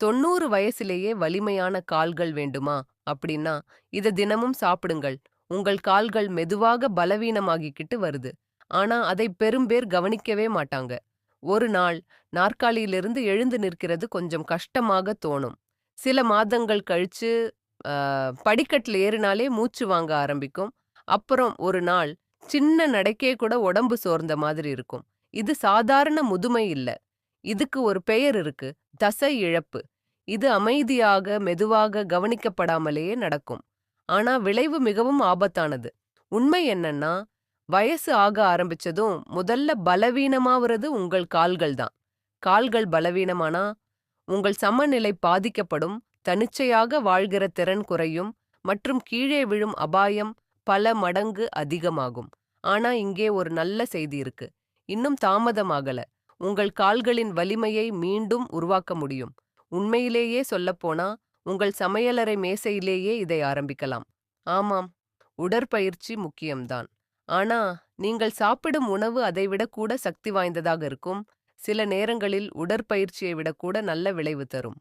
தொண்ணூறு வயசிலேயே வலிமையான கால்கள் வேண்டுமா? அப்படின்னா இத தினமும் சாப்பிடுங்கள். உங்கள் கால்கள் மெதுவாக பலவீனமாகிக்கிட்டு வருது. ஆனா அதை பெரும்பேர் கவனிக்கவே மாட்டாங்க. ஒரு நாள் நாற்காலியிலிருந்து எழுந்து நிற்கிறது கொஞ்சம் கஷ்டமாக தோணும். சில மாதங்கள் கழிச்சு படிக்கட்டில் படிக்கட்டுல ஏறினாலே மூச்சு வாங்க ஆரம்பிக்கும். அப்புறம் ஒரு நாள் சின்ன நடைக்கே கூட உடம்பு சோர்ந்த மாதிரி இருக்கும். இது சாதாரண முதுமை இல்ல. இதுக்கு ஒரு பெயர் இருக்கு. தசை இழப்பு. இது அமைதியாக மெதுவாக கவனிக்கப்படாமலேயே நடக்கும். ஆனா விளைவு மிகவும் ஆபத்தானது. உண்மை என்னன்னா வயசு ஆக ஆரம்பிச்சதும் முதல்ல பலவீனமாவது உங்கள் கால்கள் தான். கால்கள் பலவீனமானா உங்கள் சமநிலை பாதிக்கப்படும் தனிச்சையாக வாழ்கிற திறன் குறையும் மற்றும் கீழே விழும் அபாயம் பல மடங்கு அதிகமாகும். ஆனா இங்கே ஒரு நல்ல செய்தி இருக்கு. இன்னும் தாமதமாகல. உங்கள் கால்களின் வலிமையை மீண்டும் உருவாக்க முடியும். உண்மையிலேயே சொல்லப்போனா உங்கள் சமையலறை மேசையிலேயே இதை ஆரம்பிக்கலாம். ஆமாம் உடற்பயிற்சி முக்கியம்தான். ஆனா நீங்கள் சாப்பிடும் உணவு அதைவிட கூட சக்தி வாய்ந்ததாக இருக்கும். சில நேரங்களில் உடற்பயிற்சியை விட கூட நல்ல விளைவு தரும்.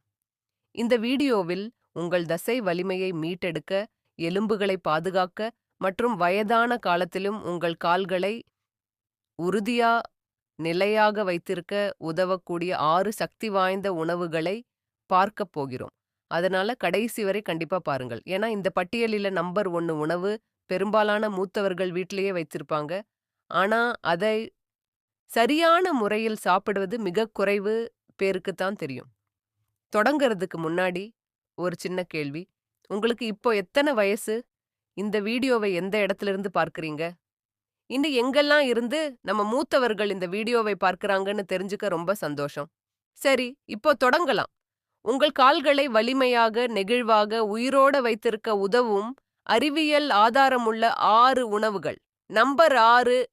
இந்த வீடியோவில் உங்கள் தசை வலிமையை மீட்டெடுக்க எலும்புகளை பாதுகாக்க மற்றும் வயதான காலத்திலும் உங்கள் கால்களை உறுதியா நிலையாக வைத்திருக்க உதவக்கூடிய ஆறு சக்தி வாய்ந்த உணவுகளை பார்க்கப் போகிறோம். அதனால கடைசி வரை கண்டிப்பா பாருங்கள். ஏன்னா இந்த பட்டியலில நம்பர் ஒன்னு உணவு பெரும்பாலான மூத்தவர்கள் வீட்டிலேயே வைத்திருப்பாங்க. ஆனா அதை சரியான முறையில் சாப்பிடுவது மிக குறைவு பேருக்கு தான் தெரியும். தொடங்கறதுக்கு முன்னாடி ஒரு சின்ன கேள்வி. உங்களுக்கு இப்போ எத்தனை வயசு? இந்த வீடியோவை எந்த இடத்துல இருந்து பார்க்கறீங்க? இன்னும் எங்கெல்லாம் இருந்து நம்ம மூத்தவர்கள் இந்த வீடியோவை பார்க்கறாங்கன்னு தெரிஞ்சுக்க ரொம்ப சந்தோஷம். சரி இப்போ தொடங்கலாம். உங்கள் கால்களை வலிமையாக நெகிழ்வாக உயிரோட வைத்திருக்க உதவும் அறிவியல் ஆதாரமுள்ள ஆறு உணவுகள். நம்பர் ஆறு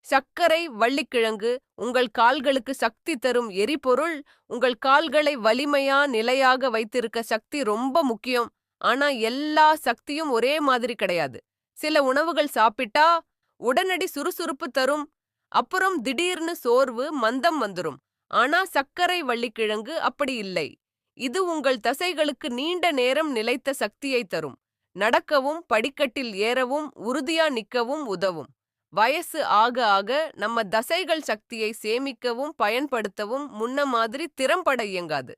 சர்க்கரை வள்ளிக்கிழங்கு. உங்கள் கால்களுக்கு சக்தி தரும் எரிபொருள். உங்கள் கால்களை வலிமையா நிலையாக வைத்திருக்க சக்தி ரொம்ப முக்கியம். ஆனா எல்லா சக்தியும் ஒரே மாதிரி கிடையாது. சில உணவுகள் சாப்பிட்டா உடனடி சுறுசுறுப்பு தரும். அப்புறம் திடீர்னு சோர்வு மந்தம் வந்துரும். ஆனா சர்க்கரை வள்ளிக்கிழங்கு அப்படி இல்லை. இது உங்கள் தசைகளுக்கு நீண்ட நேரம் நிலைத்த சக்தியை தரும். நடக்கவும் படிக்கட்டில் ஏறவும் உறுதியா நிக்கவும் உதவும். வயசு ஆக ஆக நம்ம தசைகள் சக்தியை சேமிக்கவும் பயன்படுத்தவும் முன்ன மாதிரி திறம்பட இயங்காது.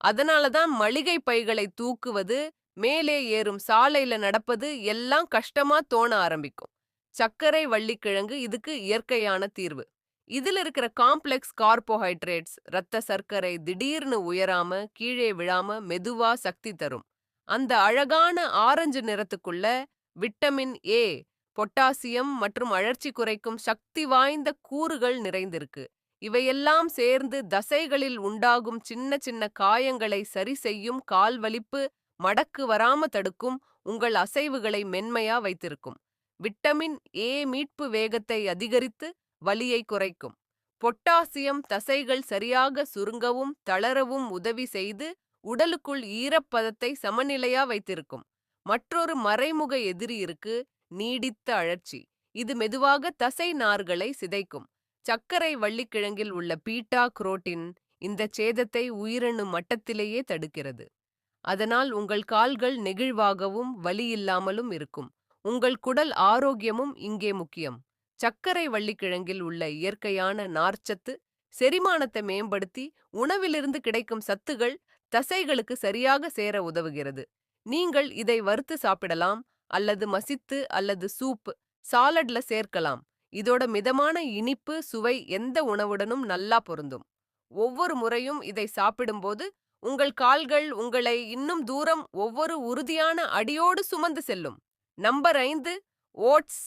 அதனால தான் மளிகை பைகளை தூக்குவது மேலே ஏறும் சாலையில நடப்பது எல்லாம் கஷ்டமா தோண ஆரம்பிக்கும். சர்க்கரை வள்ளிக்கிழங்கு இதுக்கு இயற்கையான தீர்வு. இதுல இருக்கிற காம்ப்ளெக்ஸ் கார்போஹைட்ரேட்ஸ் இரத்த சர்க்கரை திடீர்னு உயராம கீழே விழாம மெதுவா சக்தி தரும். அந்த அழகான ஆரஞ்சு நிறத்துக்குள்ள விட்டமின் ஏ பொட்டாசியம் மற்றும் அழற்சி குறைக்கும் சக்தி வாய்ந்த கூறுகள் நிறைந்திருக்கு. இவையெல்லாம் சேர்ந்து தசைகளில் உண்டாகும் சின்ன சின்ன காயங்களை சரி செய்யும் கால் வலிப்பு மடக்கு வராம தடுக்கும் உங்கள் அசைவுகளை மென்மையா வைத்திருக்கும். விட்டமின் ஏ மீட்பு வேகத்தை அதிகரித்து வலியை குறைக்கும். பொட்டாசியம் தசைகள் சரியாக சுருங்கவும் தளரவும் உதவி செய்து உடலுக்குள் ஈரப்பதத்தை சமநிலையா வைத்திருக்கும். மற்றொரு மறைமுக எதிரி இருக்கு நீடித்த அழற்சி. இது மெதுவாக தசை நார்களை சிதைக்கும். சர்க்கரை வள்ளிக்கிழங்கில் உள்ள பீட்டா குரோட்டின் இந்த சேதத்தை உயிரணு மட்டத்திலேயே தடுக்கிறது. அதனால் உங்கள் கால்கள் நெகிழ்வாகவும் வலி இல்லாமலும் இருக்கும். உங்கள் குடல் ஆரோக்கியமும் இங்கே முக்கியம். சர்க்கரை வள்ளிக்கிழங்கில் உள்ள இயற்கையான நார்ச்சத்து செரிமானத்தை மேம்படுத்தி உணவிலிருந்து கிடைக்கும் சத்துகள் தசைகளுக்கு சரியாக சேர உதவுகிறது. நீங்கள் இதை வறுத்து சாப்பிடலாம் அல்லது மசித்து அல்லது சூப் சாலட்ல சேர்க்கலாம். இதோட மிதமான இனிப்பு சுவை எந்த உணவுடனும் நல்லா பொருந்தும். ஒவ்வொரு முறையும் இதை சாப்பிடும்போது உங்கள் கால்கள் உங்களை இன்னும் தூரம் ஒவ்வொரு உறுதியான அடியோடு சுமந்து செல்லும். நம்பர் ஐந்து ஓட்ஸ்.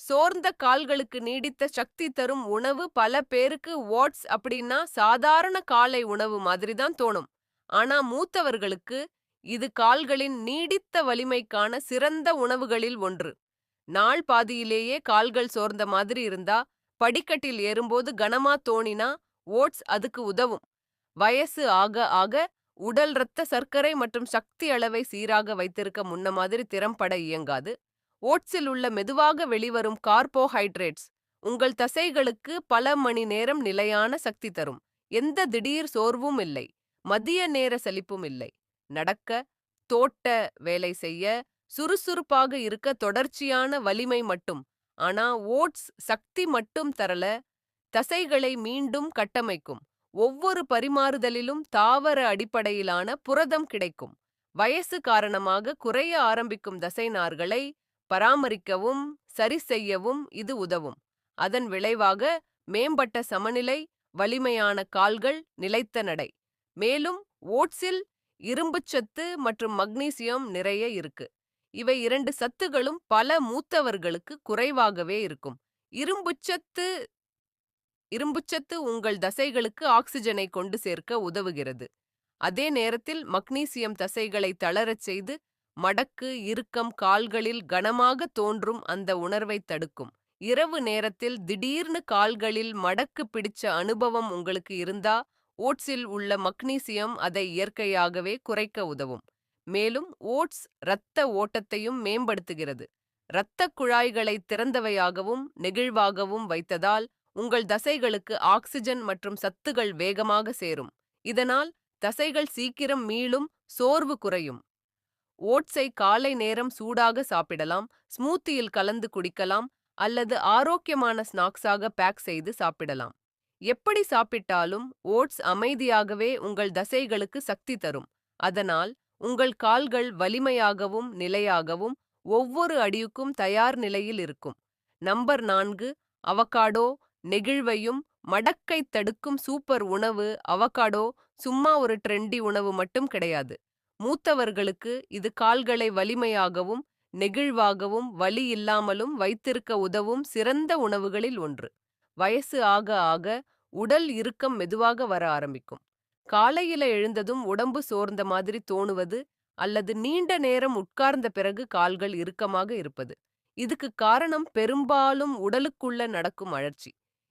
சோர்ந்த கால்களுக்கு நீடித்த சக்தி தரும் உணவு பல பேருக்கு ஓட்ஸ் அப்படின்னா சாதாரண காலை உணவு மாதிரி தான் தோணும். ஆனா மூத்தவர்களுக்கு இது கால்களின் நீடித்த வலிமைக்கான சிறந்த உணவுகளில் ஒன்று. நாள் பாதியிலேயே கால்கள் சோர்ந்த மாதிரி இருந்தா படிக்கட்டில் ஏறும்போது கனமா தோணினா ஓட்ஸ் அதுக்கு உதவும். வயசு ஆக ஆக உடல் இரத்த சர்க்கரை மற்றும் சக்தி அளவை சீராக வைத்திருக்க முன்ன மாதிரி திறம்பட இயங்காது. ஓட்ஸில் உள்ள மெதுவாக வெளிவரும் கார்போஹைட்ரேட்ஸ் உங்கள் தசைகளுக்கு பல மணி நேரம் நிலையான சக்தி தரும். எந்த திடீர் சோர்வும் இல்லை. மதிய நேர சலிப்பும் இல்லை. நடக்க தோட்ட வேலை செய்ய சுறுசுறுப்பாக இருக்க தொடர்ச்சியான வலிமை மட்டும். ஆனா ஓட்ஸ் சக்தி மட்டும் தரல தசைகளை மீண்டும் கட்டமைக்கும். ஒவ்வொரு பரிமாறுதலிலும் தாவர அடிப்படையிலான புரதம் கிடைக்கும். வயசு காரணமாக குறைய ஆரம்பிக்கும் தசைநார்களை பராமரிக்கவும் சரிசெய்யவும் இது உதவும். அதன் விளைவாக மேம்பட்ட சமநிலை வலிமையான கால்கள் நிலைத்த நடை. மேலும் ஓட்ஸில் இரும்புச்சத்து மற்றும் மக்னீசியம் நிறைய இருக்கு. இவை இரண்டு சத்துகளும் பல மூத்தவர்களுக்கு குறைவாகவே இருக்கும். இரும்புச்சத்து இரும்புச்சத்து உங்கள் தசைகளுக்கு ஆக்சிஜனை கொண்டு சேர்க்க உதவுகிறது. அதே நேரத்தில் மக்னீசியம் தசைகளை தளரச் செய்து மடக்கு இறுக்கம் கால்களில் கனமாக தோன்றும் அந்த உணர்வை தடுக்கும். இரவு நேரத்தில் திடீர்னு கால்களில் மடக்கு பிடிச்ச அனுபவம் உங்களுக்கு இருந்தா ஓட்ஸில் உள்ள மக்னீசியம் அதை இயற்கையாகவே குறைக்க உதவும். மேலும் ஓட்ஸ் இரத்த ஓட்டத்தையும் மேம்படுத்துகிறது. இரத்த குழாய்களை திறந்தவையாகவும் நெகிழ்வாகவும் வைத்ததால் உங்கள் தசைகளுக்கு ஆக்சிஜன் மற்றும் சத்துகள் வேகமாக சேரும். இதனால் தசைகள் சீக்கிரம் மீளும் சோர்வு குறையும். ஓட்ஸை காலை நேரம் சூடாக சாப்பிடலாம் ஸ்மூத்தியில் கலந்து குடிக்கலாம் அல்லது ஆரோக்கியமான ஸ்நாக்ஸாக பேக் செய்து சாப்பிடலாம். எப்படி சாப்பிட்டாலும் ஓட்ஸ் அமைதியாகவே உங்கள் தசைகளுக்கு சக்தி தரும். அதனால் உங்கள் கால்கள் வலிமையாகவும் நிலையாகவும் ஒவ்வொரு அடியுக்கும் தயார் நிலையில் இருக்கும். நம்பர் நான்கு அவகாடோ நெகிழ்வையும் மடக்கை தடுக்கும் சூப்பர் உணவு அவகாடோ சும்மா ஒரு ட்ரெண்டி உணவு மட்டும் கிடையாது. மூத்தவர்களுக்கு இது கால்களை வலிமையாகவும் நெகிழ்வாகவும் வலி இல்லாமலும் வைத்திருக்க உதவும் சிறந்த உணவுகளில் ஒன்று. வயசு ஆக ஆக உடல் இறுக்கம் மெதுவாக வர ஆரம்பிக்கும். காலையில எழுந்ததும் உடம்பு சோர்ந்த மாதிரி தோணுவது அல்லது நீண்ட நேரம் உட்கார்ந்த பிறகு கால்கள் இறுக்கமாக இருப்பது. இதுக்கு காரணம் பெரும்பாலும் உடலுக்குள்ள நடக்கும் அழற்சி.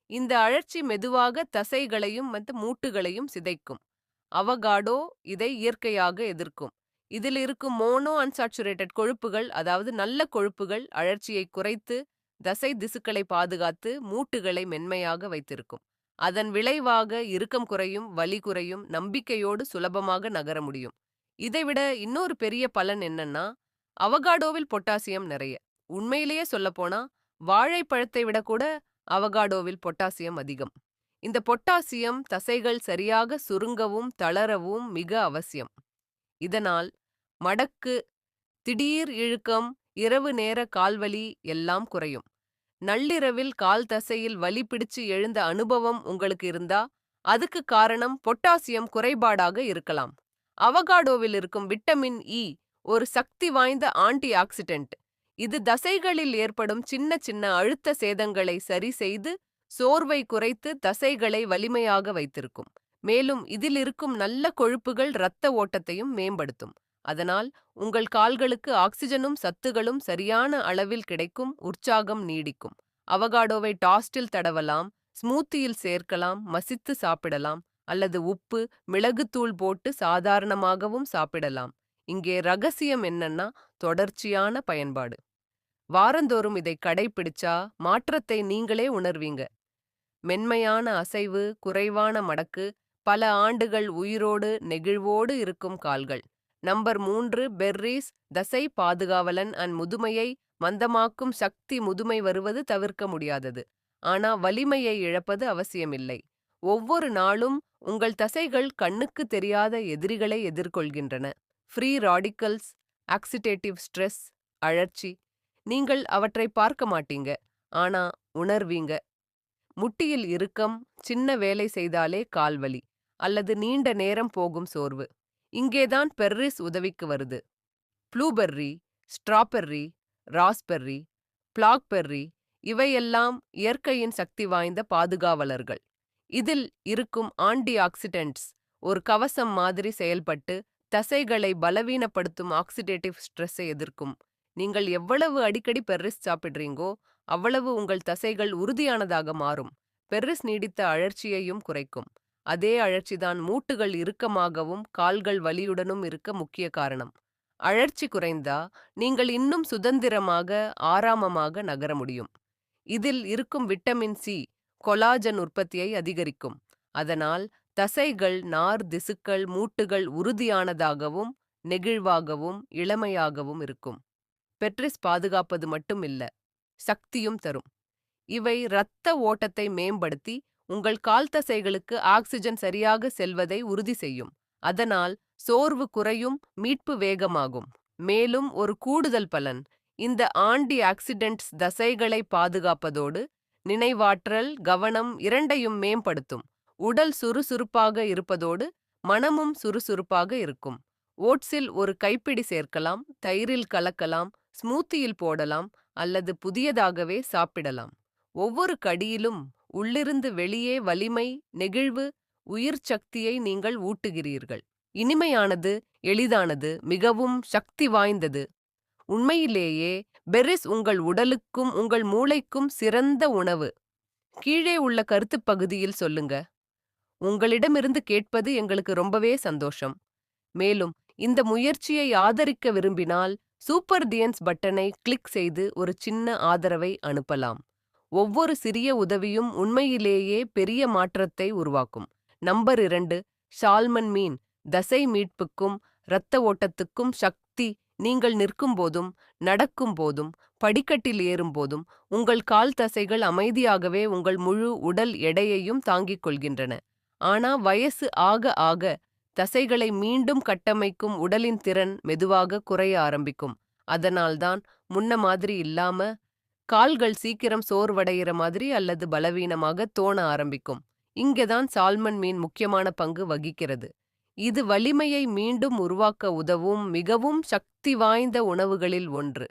இந்த அழற்சி மெதுவாக தசைகளையும் மற்ற மூட்டுகளையும் சிதைக்கும். அவகாடோ இதை இயற்கையாக எதிர்க்கும். இதில் இருக்கும் மோனோ அன்சாச்சுரேட்டட் கொழுப்புகள் அதாவது நல்ல கொழுப்புகள் அழற்சியை குறைத்து தசை திசுக்களை பாதுகாத்து மூட்டுகளை மென்மையாக வைத்திருக்கும். அதன் விளைவாக இறுக்கம் குறையும் வலி குறையும் நம்பிக்கையோடு சுலபமாக நகர முடியும். இதைவிட இன்னொரு பெரிய பலன் என்னன்னா அவகாடோவில் பொட்டாசியம் நிறைய. உண்மையிலேயே சொல்லப்போனா வாழைப்பழத்தை விட கூட அவகாடோவில் பொட்டாசியம் அதிகம். இந்த பொட்டாசியம் தசைகள் சரியாக சுருங்கவும் தளரவும் மிக அவசியம். இதனால் மடக்கு திடீர் இழுக்கம் இரவு நேர கால்வலி எல்லாம் குறையும். நள்ளிரவில் கால் தசையில் வலி பிடிச்சு எழுந்த அனுபவம் உங்களுக்கு இருந்தா அதுக்கு காரணம் பொட்டாசியம் குறைபாடாக இருக்கலாம். அவகாடோவில் இருக்கும் விட்டமின் இ ஒரு சக்தி வாய்ந்த ஆன்டி ஆக்சிடென்ட் இது தசைகளில் ஏற்படும் சின்ன சின்ன அழுத்த சேதங்களை சரி செய்து சோர்வை குறைத்து தசைகளை வலிமையாக வைத்திருக்கும். மேலும் இதில் இருக்கும் நல்ல கொழுப்புகள் இரத்த ஓட்டத்தையும் மேம்படுத்தும். அதனால் உங்கள் கால்களுக்கு ஆக்சிஜனும் சத்துகளும் சரியான அளவில் கிடைக்கும் உற்சாகம் நீடிக்கும். அவகாடோவை டாஸ்டில் தடவலாம் ஸ்மூத்தியில் சேர்க்கலாம் மசித்து சாப்பிடலாம் அல்லது உப்பு மிளகுத்தூள் போட்டு சாதாரணமாகவும் சாப்பிடலாம். இங்கே ரகசியம் என்னன்னா தொடர்ச்சியான பயன்பாடு. வாரந்தோறும் இதை கடைபிடிச்சா மாற்றத்தை நீங்களே உணர்வீங்க. மென்மையான அசைவு குறைவான மடக்கு பல ஆண்டுகள் உயிரோடு நெகிழ்வோடு இருக்கும் கால்கள். நம்பர் மூன்று பெர்ரீஸ் தசை பாதுகாவலன் அன் முதுமையை மந்தமாக்கும் சக்தி முதுமை வருவது தவிர்க்க முடியாதது. ஆனா வலிமையை இழப்பது அவசியமில்லை. ஒவ்வொரு நாளும் உங்கள் தசைகள் கண்ணுக்கு தெரியாத எதிரிகளை எதிர்கொள்கின்றன. ஃப்ரீ ராடிக்கல்ஸ் ஆக்சிடேட்டிவ் ஸ்ட்ரெஸ் அழற்சி. நீங்கள் அவற்றை பார்க்க மாட்டீங்க. ஆனா உணர்வீங்க. முட்டியில் இறுக்கம் சின்ன வேலை செய்தாலே கால்வலி அல்லது நீண்ட நேரம் போகும் சோர்வு. இங்கேதான் பெர்ரிஸ் உதவிக்கு வருது. ப்ளூபெர்ரி ஸ்ட்ராபெர்ரி ராஸ்பெர்ரி பிளாக்பெர்ரி இவையெல்லாம் இயற்கையின் சக்தி வாய்ந்த பாதுகாவலர்கள். இதில் இருக்கும் ஆன்டி ஆக்சிடென்ட்ஸ் ஒரு கவசம் மாதிரி செயல்பட்டு தசைகளை பலவீனப்படுத்தும் ஆக்சிடேட்டிவ் ஸ்ட்ரெஸ்ஸை எதிர்க்கும். நீங்கள் எவ்வளவு அடிக்கடி பெர்ரிஸ் சாப்பிடுறீங்கோ அவ்வளவு உங்கள் தசைகள் உறுதியானதாக மாறும். பெர்ரிஸ் நீடித்த அழற்சியையும் குறைக்கும். அதே அழற்சிதான் மூட்டுகள் இறுக்கமாகவும் கால்கள் வலியுடனும் இருக்க முக்கிய காரணம். அழற்சி குறைந்தா நீங்கள் இன்னும் சுதந்திரமாக ஆராமமாக நகர முடியும். இதில் இருக்கும் விட்டமின் சி கொலாஜன் உற்பத்தியை அதிகரிக்கும். அதனால் தசைகள் நார் திசுக்கள் மூட்டுகள் உறுதியானதாகவும் நெகிழ்வாகவும் இளமையாகவும் இருக்கும். பெட்ரிஸ் பாதுகாப்பது மட்டும் இல்ல சக்தியும் தரும். இவை இரத்த ஓட்டத்தை மேம்படுத்தி உங்கள் கால் தசைகளுக்கு ஆக்சிஜன் சரியாக செல்வதை உறுதி செய்யும். அதனால் சோர்வு குறையும் மீட்பு வேகமாகும். மேலும் ஒரு கூடுதல் பலன் இந்த ஆண்டி ஆக்சிடென்ட்ஸ் தசைகளை பாதுகாப்பதோடு நினைவாற்றல் கவனம் இரண்டையும் மேம்படுத்தும். உடல் சுறுசுறுப்பாக இருப்பதோடு மனமும் சுறுசுறுப்பாக இருக்கும். ஓட்ஸில் ஒரு கைப்பிடி சேர்க்கலாம் தயிரில் கலக்கலாம் ஸ்மூத்தியில் போடலாம் அல்லது புதியதாகவே சாப்பிடலாம். ஒவ்வொரு கடியிலும் உள்ளிருந்து வெளியே வலிமை நெகிழ்வு உயிர் சக்தியை நீங்கள் ஊட்டுகிறீர்கள். இனிமையானது எளிதானது மிகவும் சக்தி வாய்ந்தது. உண்மையிலேயே பெரிஸ் உங்கள் உடலுக்கும் உங்கள் மூளைக்கும் சிறந்த உணவு. கீழே உள்ள கருத்துப் பகுதியில் சொல்லுங்க. உங்களிடமிருந்து கேட்பது எங்களுக்கு ரொம்பவே சந்தோஷம். மேலும் இந்த முயற்சியை ஆதரிக்க விரும்பினால் சூப்பர் தியன்ஸ் பட்டனை கிளிக் செய்து ஒரு சின்ன ஆதரவை அனுப்பலாம். ஒவ்வொரு சிறிய உதவியும் உண்மையிலேயே பெரிய மாற்றத்தை உருவாக்கும். நம்பர் இரண்டு ஷால்மன் மீன் தசை மீட்புக்கும் இரத்த ஓட்டத்துக்கும் சக்தி நீங்கள் நிற்கும் போதும் நடக்கும் போதும் படிக்கட்டில் ஏறும்போதும் உங்கள் கால் தசைகள் அமைதியாகவே உங்கள் முழு உடல் எடையையும் தாங்கிக் கொள்கின்றன. ஆனா வயசு ஆக ஆக தசைகளை மீண்டும் கட்டமைக்கும் உடலின் திறன் மெதுவாக குறைய ஆரம்பிக்கும். அதனால்தான் முன்ன மாதிரி இல்லாம கால்கள் சீக்கிரம் சோர்வடைகிற மாதிரி அல்லது பலவீனமாக தோண ஆரம்பிக்கும். இங்கேதான் சால்மன் மீன் முக்கியமான பங்கு வகிக்கிறது. இது வலிமையை மீண்டும் உருவாக்க உதவும் மிகவும் சக்தி வாய்ந்த உணவுகளில் ஒன்று.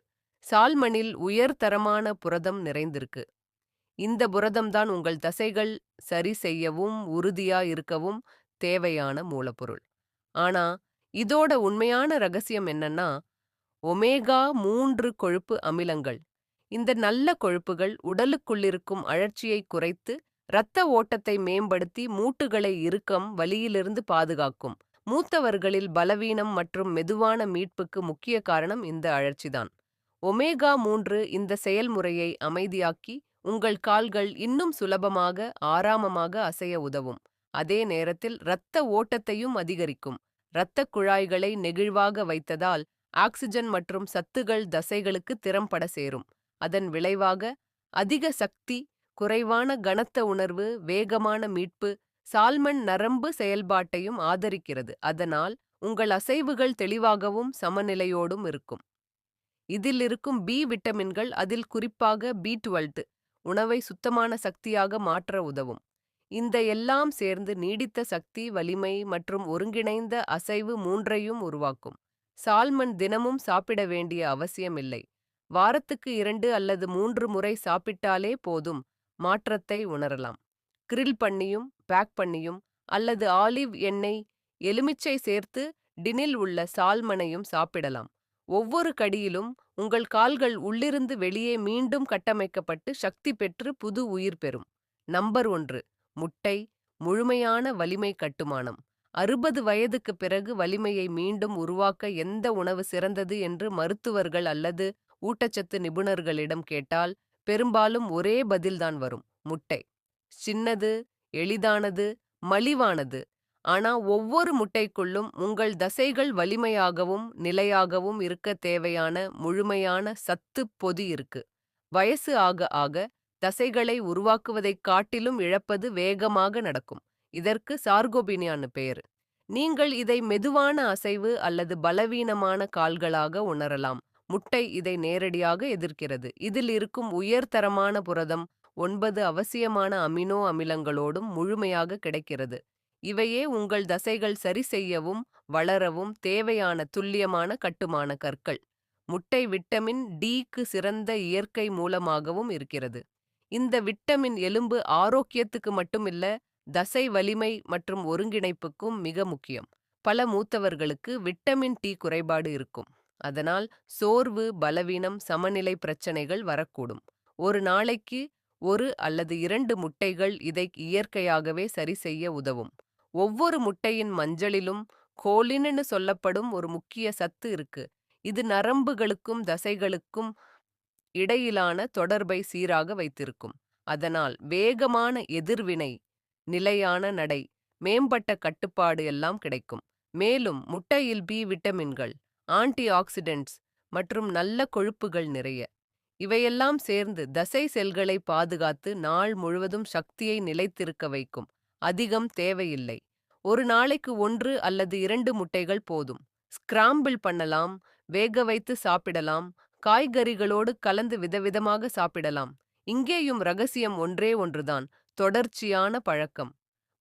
சால்மனில் உயர்தரமான புரதம் நிறைந்திருக்கு. இந்த புரதம்தான் உங்கள் தசைகள் சரி செய்யவும் உறுதியா இருக்கவும் தேவையான மூலப்பொருள். ஆனா இதோட உண்மையான ரகசியம் என்னன்னா ஒமேகா மூன்று கொழுப்பு அமிலங்கள். இந்த நல்ல கொழுப்புகள் உடலுக்குள்ளிருக்கும் அழற்சியை குறைத்து இரத்த ஓட்டத்தை மேம்படுத்தி மூட்டுகளை இறுக்கம் வலியிலிருந்து பாதுகாக்கும். மூத்தவர்களில் பலவீனம் மற்றும் மெதுவான மீட்புக்கு முக்கிய காரணம் இந்த அழற்சிதான் ஒமேகா மூன்று இந்த செயல்முறையை அமைதியாக்கி உங்கள் கால்கள் இன்னும் சுலபமாக ஆராமமாக அசைய உதவும். அதே நேரத்தில் இரத்த ஓட்டத்தையும் அதிகரிக்கும். இரத்தக் குழாய்களை நெகிழ்வாக வைத்ததால் ஆக்சிஜன் மற்றும் சத்துகள் தசைகளுக்கு திறம்பட சேரும். அதன் விளைவாக அதிக சக்தி குறைவான கனத்த உணர்வு வேகமான மீட்பு சால்மன் நரம்பு செயல்பாட்டையும் ஆதரிக்கிறது. அதனால் உங்கள் அசைவுகள் தெளிவாகவும் சமநிலையோடும் இருக்கும். இதில் இருக்கும் பி விட்டமின்கள் அதில் குறிப்பாக பி டுவெல்த் உணவை சுத்தமான சக்தியாக மாற்ற உதவும். இந்த எல்லாம் சேர்ந்து நீடித்த சக்தி வலிமை மற்றும் ஒருங்கிணைந்த அசைவு மூன்றையும் உருவாக்கும். சால்மன் தினமும் சாப்பிட வேண்டிய அவசியமில்லை. வாரத்துக்கு இரண்டு அல்லது மூன்று முறை சாப்பிட்டாலே போதும். மாற்றத்தை உணரலாம். கிரில் பண்ணியும் பேக் பண்ணியும் அல்லது ஆலிவ் எண்ணெய் எலுமிச்சை சேர்த்து டினில் உள்ள சால்மனையும் சாப்பிடலாம். ஒவ்வொரு கடியிலும் உங்கள் கால்கள் உள்ளிருந்து வெளியே மீண்டும் கட்டமைக்கப்பட்டு சக்தி பெற்று புது உயிர் பெறும். நம்பர் ஒன்று. முட்டை முழுமையான வலிமை கட்டுமானம். அறுபது வயதுக்கு பிறகு வலிமையை மீண்டும் உருவாக்க எந்த உணவு சிறந்தது என்று மருத்துவர்கள் அல்லது ஊட்டச்சத்து நிபுணர்களிடம் கேட்டால் பெரும்பாலும் ஒரே பதில்தான் வரும் முட்டை. சின்னது எளிதானது மலிவானது. ஆனா ஒவ்வொரு முட்டைக்குள்ளும் உங்கள் தசைகள் வலிமையாகவும் நிலையாகவும் இருக்க தேவையான முழுமையான சத்து பொதி இருக்கு. வயசு ஆக ஆக தசைகளை உருவாக்குவதைக் காட்டிலும் இழப்பது வேகமாக நடக்கும். இதற்கு சார்கோபினியான்னு பெயர் நீங்கள் இதை மெதுவான அசைவு அல்லது பலவீனமான கால்களாக உணரலாம். முட்டை இதை நேரடியாக எதிர்க்கிறது. இதில் இருக்கும் உயர்தரமான புரதம் ஒன்பது அவசியமான அமினோ அமிலங்களோடும் முழுமையாக கிடைக்கிறது. இவையே உங்கள் தசைகள் சரி செய்யவும் வளரவும் தேவையான துல்லியமான கட்டுமான கற்கள். முட்டை விட்டமின் டிக்கு சிறந்த இயற்கை மூலமாகவும் இருக்கிறது. இந்த விட்டமின் எலும்பு ஆரோக்கியத்துக்கு மட்டுமில்ல தசை வலிமை மற்றும் ஒருங்கிணைப்புக்கும் மிக முக்கியம். பல மூத்தவர்களுக்கு விட்டமின் டி குறைபாடு இருக்கும். அதனால் சோர்வு பலவீனம் சமநிலை பிரச்சனைகள் வரக்கூடும். ஒரு நாளைக்கு ஒரு அல்லது இரண்டு முட்டைகள் இதை இயற்கையாகவே சரி செய்ய உதவும். ஒவ்வொரு முட்டையின் மஞ்சளிலும் கோலின்னு சொல்லப்படும் ஒரு முக்கிய சத்து இருக்கு. இது நரம்புகளுக்கும் தசைகளுக்கும் இடையிலான தொடர்பை சீராக வைத்திருக்கும். அதனால் வேகமான எதிர்வினை நிலையான நடை மேம்பட்ட கட்டுப்பாடு எல்லாம் கிடைக்கும். மேலும் முட்டையில் பி விட்டமின்கள் ஆன்டி ஆக்சிடென்ட்ஸ் மற்றும் நல்ல கொழுப்புகள் நிறைய. இவையெல்லாம் சேர்ந்து தசை செல்களை பாதுகாத்து நாள் முழுவதும் சக்தியை நிலைத்திருக்க வைக்கும். அதிகம் தேவையில்லை. ஒரு நாளைக்கு ஒன்று அல்லது இரண்டு முட்டைகள் போதும். ஸ்கிராம்பிள் பண்ணலாம் வேக வைத்து சாப்பிடலாம் காய்கறிகளோடு கலந்து விதவிதமாக சாப்பிடலாம். இங்கேயும் ரகசியம் ஒன்றே ஒன்றுதான் தொடர்ச்சியான பழக்கம்.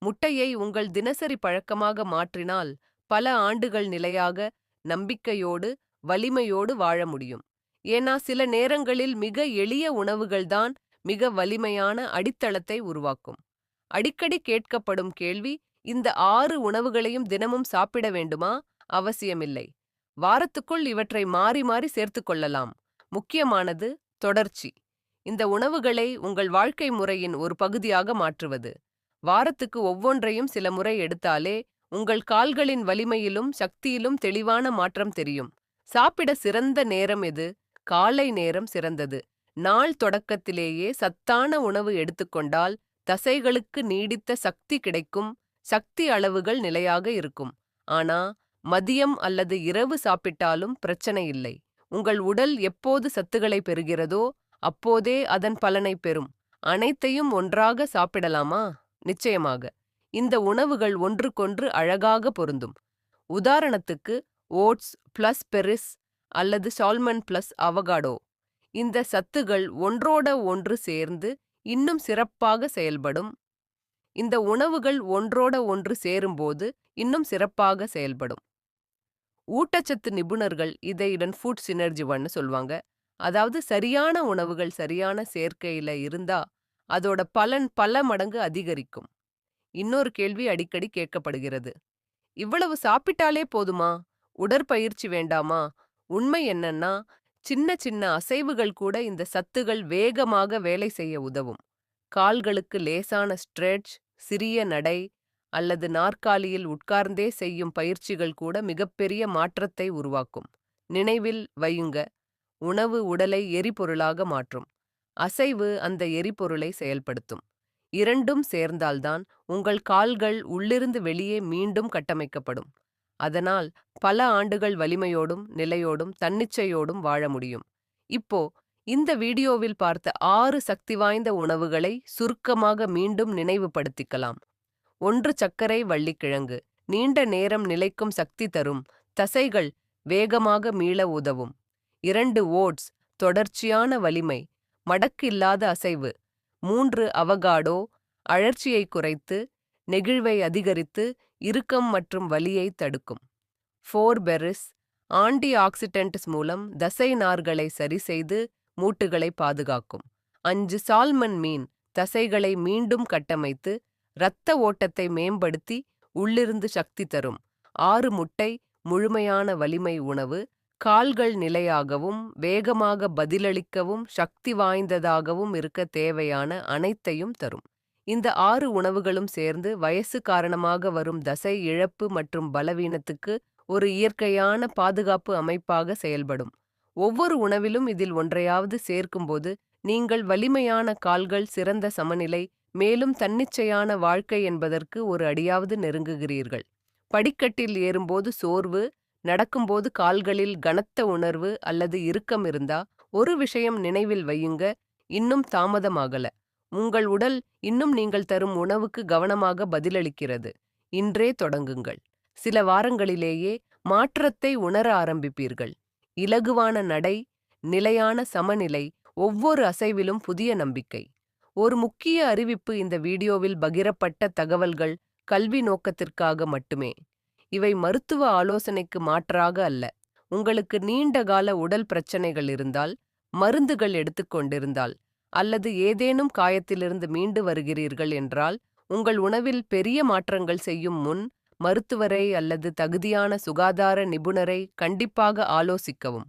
முட்டையை உங்கள் தினசரி பழக்கமாக மாற்றினால் பல ஆண்டுகள் நிலையாக நம்பிக்கையோடு வலிமையோடு வாழ முடியும். ஏன்னா சில நேரங்களில் மிக எளிய உணவுகள்தான் மிக வலிமையான அடித்தளத்தை உருவாக்கும். அடிக்கடி கேட்கப்படும் கேள்வி இந்த ஆறு உணவுகளையும் தினமும் சாப்பிட வேண்டுமா? அவசியமில்லை. வாரத்துக்குள் இவற்றை மாறி மாறி சேர்த்து கொள்ளலாம். முக்கியமானது தொடர்ச்சி. இந்த உணவுகளை உங்கள் வாழ்க்கை முறையின் ஒரு பகுதியாக மாற்றுவது. வாரத்துக்கு ஒவ்வொன்றையும் சில முறை எடுத்தாலே உங்கள் கால்களின் வலிமையிலும் சக்தியிலும் தெளிவான மாற்றம் தெரியும். சாப்பிட சிறந்த நேரம் எது? காலை நேரம் சிறந்தது. நாள் தொடக்கத்திலேயே சத்தான உணவு எடுத்துக்கொண்டால் தசைகளுக்கு நீடித்த சக்தி கிடைக்கும். சக்தி அளவுகள் நிலையாக இருக்கும். ஆனா மதியம் அல்லது இரவு சாப்பிட்டாலும் பிரச்சனை இல்லை. உங்கள் உடல் எப்போது சத்துக்களை பெறுகிறதோ அப்போதே அதன் பலனை பெறும். அனைத்தையும் ஒன்றாக சாப்பிடலாமா? நிச்சயமாக. இந்த உணவுகள் ஒன்றுக்கொன்று அழகாக பொருந்தும். உதாரணத்துக்கு ஓட்ஸ் பிளஸ் பெரிஸ் அல்லது சால்மன் பிளஸ் அவகாடோ. இந்த சத்துகள் ஒன்றோட ஒன்று சேர்ந்து இன்னும் சிறப்பாக செயல்படும். இந்த உணவுகள் ஒன்றோட ஒன்று சேரும்போது இன்னும் சிறப்பாக செயல்படும். ஊட்டச்சத்து நிபுணர்கள் இதை இடன் ஃபுட் சினர்ஜிவன்னு சொல்லுவாங்க. அதாவது சரியான உணவுகள் சரியான சேர்க்கையில இருந்தா அதோட பலன் பல மடங்கு அதிகரிக்கும். இன்னொரு கேள்வி அடிக்கடி கேட்கப்படுகிறது. இவ்வளவு சாப்பிட்டாலே போதுமா? உடற்பயிற்சி வேண்டாமா? உண்மை என்னன்னா சின்ன சின்ன அசைவுகள் கூட இந்த சத்துகள் வேகமாக வேலை செய்ய உதவும். கால்களுக்கு லேசான ஸ்ட்ரெட்ச் சிறிய நடை அல்லது நாற்காலியில் உட்கார்ந்தே செய்யும் பயிற்சிகள் கூட மிகப்பெரிய மாற்றத்தை உருவாக்கும். நினைவில் வையுங்க. உணவு உடலை எரிபொருளாக மாற்றும். அசைவு அந்த எரிபொருளை செயல்படுத்தும். இரண்டும் சேர்ந்தால்தான் உங்கள் கால்கள் உள்ளிருந்து வெளியே மீண்டும் கட்டமைக்கப்படும். அதனால் பல ஆண்டுகள் வலிமையோடும் நிலையோடும் தன்னிச்சையோடும் வாழ முடியும். இப்போ இந்த வீடியோவில் பார்த்த ஆறு சக்தி வாய்ந்த உணவுகளை சுருக்கமாக மீண்டும் நினைவுபடுத்திக்கலாம். ஒன்று சர்க்கரை வள்ளிக்கிழங்கு நீண்ட நேரம் நிலைக்கும் சக்தி தரும் தசைகள் வேகமாக மீள உதவும். இரண்டு ஓட்ஸ் தொடர்ச்சியான வலிமை மடக்கில்லாத அசைவு. மூன்று அவகாடோ அழற்சியை குறைத்து நெகிழ்வை அதிகரித்து இறுக்கம் மற்றும் வலியை தடுக்கும். ஃபோர் பெரிஸ் ஆன்டி ஆக்சிடென்ட்ஸ் மூலம் தசை நார்களை சரிசெய்து மூட்டுகளை பாதுகாக்கும். அஞ்சு சால்மன் மீன் தசைகளை மீண்டும் கட்டமைத்து இரத்த ஓட்டத்தை மேம்படுத்தி உள்ளிருந்து சக்தி தரும். ஆறு முட்டை முழுமையான வலிமை உணவு கால்கள் நிலையாகவும் வேகமாக பதிலளிக்கவும் சக்தி வாய்ந்ததாகவும் இருக்க தேவையான அனைத்தையும் தரும். இந்த ஆறு உணவுகளும் சேர்ந்து வயசு காரணமாக வரும் தசை இழப்பு மற்றும் பலவீனத்துக்கு ஒரு இயற்கையான பாதுகாப்பு அமைப்பாக செயல்படும். ஒவ்வொரு உணவிலும் இதில் ஒன்றையாவது சேர்க்கும்போது நீங்கள் வலிமையான கால்கள் சிறந்த சமநிலை மேலும் தன்னிச்சையான வாழ்க்கை என்பதற்கு ஒரு அடியாவது நெருங்குகிறீர்கள். படிக்கட்டில் ஏறும்போது சோர்வு நடக்கும்போது கால்களில் கனத்த உணர்வு அல்லது இறுக்கம் இருந்தா ஒரு விஷயம் நினைவில் வையுங்க இன்னும் தாமதமாகல. உங்கள் உடல் இன்னும் நீங்கள் தரும் உணவுக்கு கவனமாக பதிலளிக்கிறது. இன்றே தொடங்குங்கள். சில வாரங்களிலேயே மாற்றத்தை உணர ஆரம்பிப்பீர்கள். இலகுவான நடை நிலையான சமநிலை ஒவ்வொரு அசைவிலும் புதிய நம்பிக்கை. ஒரு முக்கிய அறிவிப்பு இந்த வீடியோவில் பகிரப்பட்ட தகவல்கள் கல்வி நோக்கத்திற்காக மட்டுமே. இவை மருத்துவ ஆலோசனைக்கு மாற்றாக அல்ல. உங்களுக்கு நீண்ட கால உடல் பிரச்சனைகள் இருந்தால் மருந்துகள் எடுத்துக்கொண்டிருந்தால் அல்லது ஏதேனும் காயத்திலிருந்து மீண்டு வருகிறீர்கள் என்றால் உங்கள் உணவில் பெரிய மாற்றங்கள் செய்யும் முன் மருத்துவரை அல்லது தகுதியான சுகாதார நிபுணரை கண்டிப்பாக ஆலோசிக்கவும்.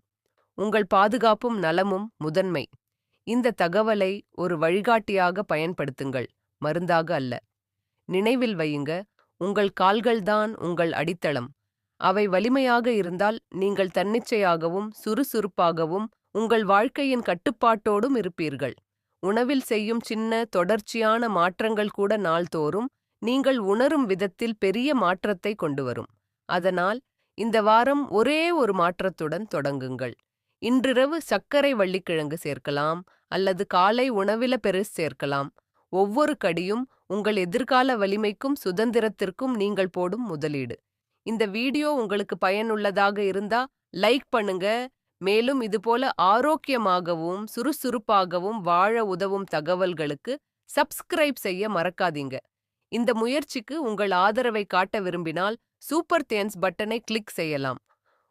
உங்கள் பாதுகாப்பும் நலமும் முதன்மை. இந்த தகவலை ஒரு வழிகாட்டியாக பயன்படுத்துங்கள் மருந்தாக அல்ல. நினைவில் வையுங்க உங்கள் கால்கள்தான் உங்கள் அடித்தளம். அவை வலிமையாக இருந்தால் நீங்கள் தன்னிச்சையாகவும் சுறுசுறுப்பாகவும் உங்கள் வாழ்க்கையின் கட்டுப்பாட்டோடும் இருப்பீர்கள். உணவில் செய்யும் சின்ன தொடர்ச்சியான மாற்றங்கள் கூட நாள்தோறும் நீங்கள் உணரும் விதத்தில் பெரிய மாற்றத்தை கொண்டு வரும். அதனால் இந்த வாரம் ஒரே ஒரு மாற்றத்துடன் தொடங்குங்கள். இன்றிரவு சர்க்கரை வள்ளிக்கிழங்கு சேர்க்கலாம் அல்லது காலை உணவில பெரு சேர்க்கலாம். ஒவ்வொரு கடியும் உங்கள் எதிர்கால வலிமைக்கும் சுதந்திரத்திற்கும் நீங்கள் போடும் முதலீடு. இந்த வீடியோ உங்களுக்கு பயனுள்ளதாக இருந்தா லைக் பண்ணுங்க. மேலும் இதுபோல ஆரோக்கியமாகவும் சுறுசுறுப்பாகவும் வாழ உதவும் தகவல்களுக்கு சப்ஸ்கிரைப் செய்ய மறக்காதீங்க. இந்த முயற்சிக்கு உங்கள் ஆதரவை காட்ட விரும்பினால் சூப்பர் தேன்ஸ் பட்டனை கிளிக் செய்யலாம்.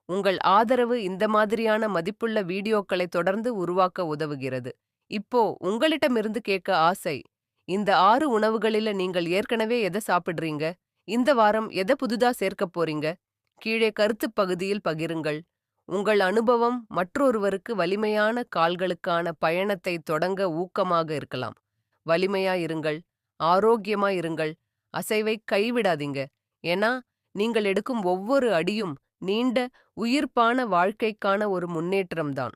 உங்கள் ஆதரவு இந்த மாதிரியான மதிப்புள்ள வீடியோக்களை தொடர்ந்து உருவாக்க உதவுகிறது. இப்போ உங்களிடமிருந்து கேட்க ஆசை இந்த ஆறு உணவுகளில நீங்கள் ஏற்கனவே எதை சாப்பிடுறீங்க? இந்த வாரம் எதை புதுதா சேர்க்கப் போறீங்க? கீழே கருத்துப் பகுதியில் பகிருங்கள். உங்கள் அனுபவம் மற்றொருவருக்கு வலிமையான கால்களுக்கான பயணத்தை தொடங்க ஊக்கமாக இருக்கலாம். வலிமையா இருங்கள் ஆரோக்கியமா இருங்கள் அசைவை கைவிடாதீங்க. ஏன்னா நீங்கள் எடுக்கும் ஒவ்வொரு அடியும் நீண்ட உயிர்ப்பான வாழ்க்கைக்கான ஒரு முன்னேற்றம்தான்.